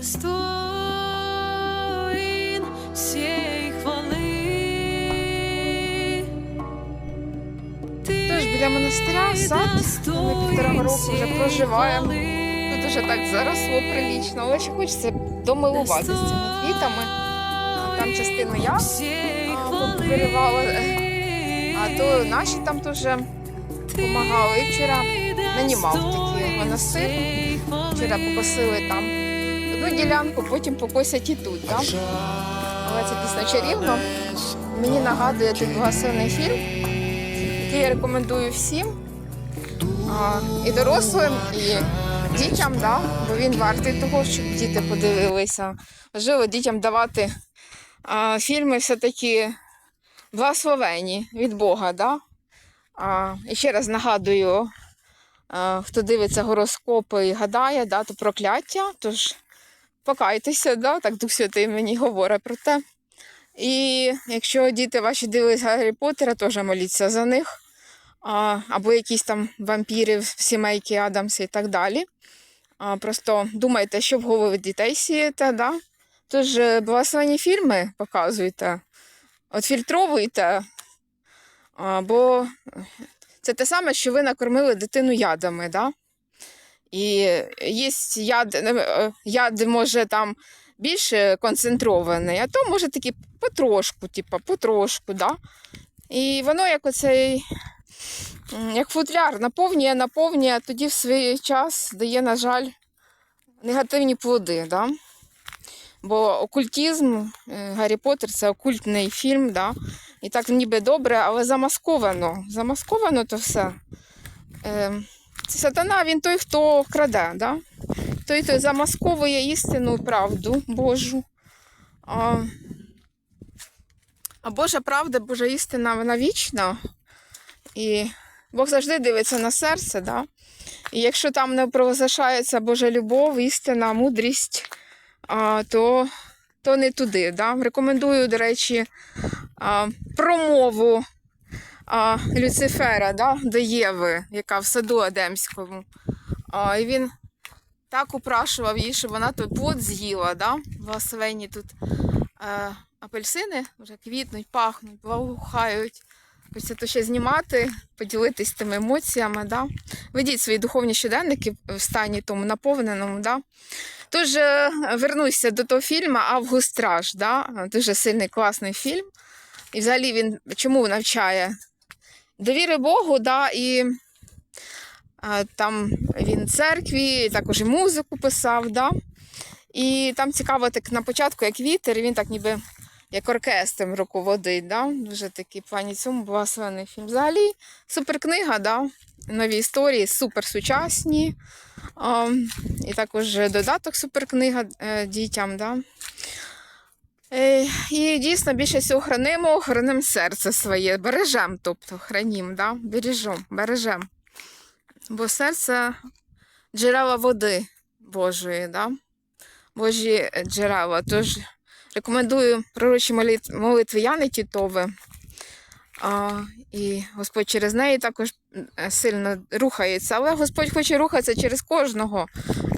достоин всей хвалы. Ты Тож біля монастиря сад. Ми півтора року вже проживаємо. Тут уже так заросло прилічно, але ще хочеться домилуватися цими квітами. Там частину я виривала, а то наші там теж допомагали. І вчора нанімав такий монастир. Вчора покосили там одну ділянку, потім покосять і тут. Да? Але це дійсно. Мені нагадує той благословений фільм, який я рекомендую всім. А, і дорослим, і дітям, да? бо він вартий того, щоб діти подивилися. Важливо дітям давати а, фільми все-таки благословені від Бога. Да? А, і ще раз нагадую, а, хто дивиться гороскопи і гадає, да, прокляття. Тож покайтеся, да? так Дух Святий мені говорить про те. І якщо діти ваші дивились Гаррі Поттера, теж моліться за них а, або якісь там вампіри, сімейки Адамси і так далі. А, просто думайте, що в голови дітей сієте, да? Тож е, благословені фільми показуйте, от фільтровуйте, а, бо це те саме, що ви накормили дитину ядами, да? І є яд, е, яд може там більш концентрований, а то може таки потрошку, типу, потрошку, да? І воно як оцей як футляр наповнює, наповнює, а тоді в свій час дає, на жаль, негативні плоди. Да? Бо окультизм, е, Гаррі Поттер це окультний фільм, да? і так ніби добре, але замасковано. Замасковано то все. Сатана, він той, хто краде, да? той, хто замасковує істину правду Божу. А, а Божа правда, Божа істина, вона вічна. І Бог завжди дивиться на серце, да? І якщо там не провозглашається Божа любов, істина, мудрість, а, то, то не туди. Да? Рекомендую, до речі, а, промову а, Люцифера да? до Єви, яка в саду Едемському. А, і він так упрашував її, щоб вона той плод з'їла. Да? Благословенні тут е, апельсини вже квітнуть, пахнуть, благоухають. Хочеться то ще знімати, поділитись тими емоціями. Да? Ведіть свої духовні щоденники в стані тому наповненому. Да? Тож е, вернуся до того фільму Август Страж. Да? Дуже сильний класний фільм. І взагалі він чому навчає? Довіри Богу, да, і а, там він в церкві, також і музику писав. Да? І там цікаво, так на початку, як вітер, він так ніби як оркестром руководить. Да? Дуже такий в плані цьому благословений фільм. Взагалі, суперкнига, да? нові історії, супер сучасні. А, і також додаток суперкнига е, дітям. Да? Е, і дійсно більше всього хранимо, хранимо серце своє, бережем, тобто хранім, да? бережем, бережем. Бо серце джерела води Божої, да? Божі джерела. Тож рекомендую пророчі молит- молитви Яни Тітови. А, і Господь через неї також е, сильно рухається. Але Господь хоче рухатися через кожного,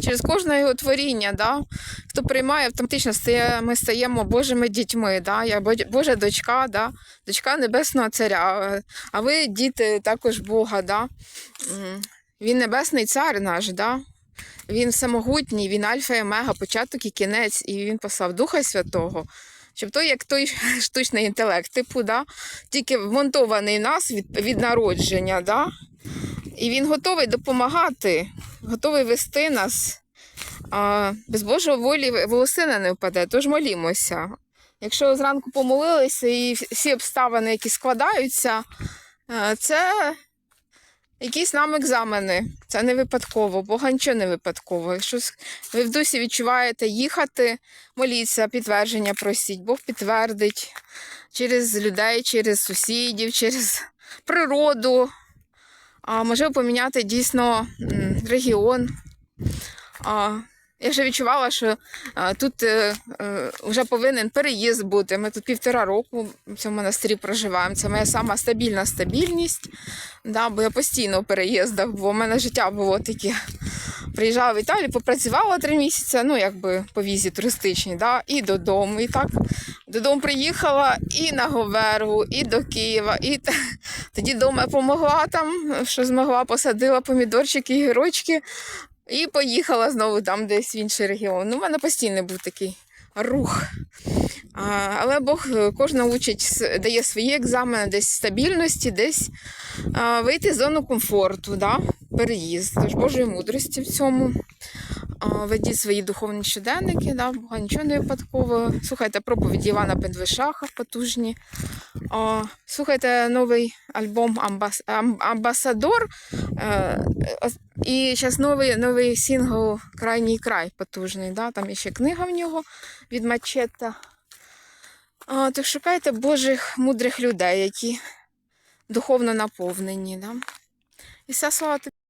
через кожне його творіння. Да? Хто приймає, автоматично стає, ми стаємо Божими дітьми. Да? Я Божа дочка, да? дочка Небесного Царя. А ви діти також Бога. Да? Він небесний цар наш. Да? Він всемогутній, він альфа і омега, початок і кінець, і він послав Духа Святого. Щоб той, як той штучний інтелект, типу, да, тільки вмонтований нас від, від народження, да, і він готовий допомагати, готовий вести нас. А, без Божої волі волосина не впаде, тож молімося. Якщо зранку помолилися і всі обставини, які складаються, е, це якісь нам екзамени. Це не випадково, Бога нічого не випадково. Якщо ви в дусі відчуваєте їхати, моліться, підтвердження просіть, Бог підтвердить через людей, через сусідів, через природу. А, можливо, поміняти дійсно регіон. Я вже відчувала, що а, тут е, е, вже повинен переїзд бути. Ми тут півтора року в цьому монастирі проживаємо. Це моя сама стабільна стабільність. Да, бо я постійно в бо в мене життя було таке приїжджала в Італію, попрацювала три місяці, ну якби по візі туристичній, да, і додому. І так додому приїхала і на Говергу, і до Києва. І тоді вдома допомогла там, що змогла, посадила помідорчики і гірочки, і поїхала знову там десь в інший регіон. Ну, в мене постійно був такий рух. А, але Бог кожна участь дає свої екзамени, десь стабільності, десь а, вийти з зону комфорту, да? переїзд. Тож Божої мудрості в цьому. Ведіть свої духовні щоденники, да? Бога нічого не випадково. Слухайте проповіді Івана Пендвишаха потужні. А, слухайте новий альбом Амбас... Ам- Амбасадор. Е, і зараз новий, новий сингл Крайній край потужний. Да? Там є ще книга в нього від Мачета. А, так шукайте Божих мудрих людей, які духовно наповнені. Да? І вся слава тобі.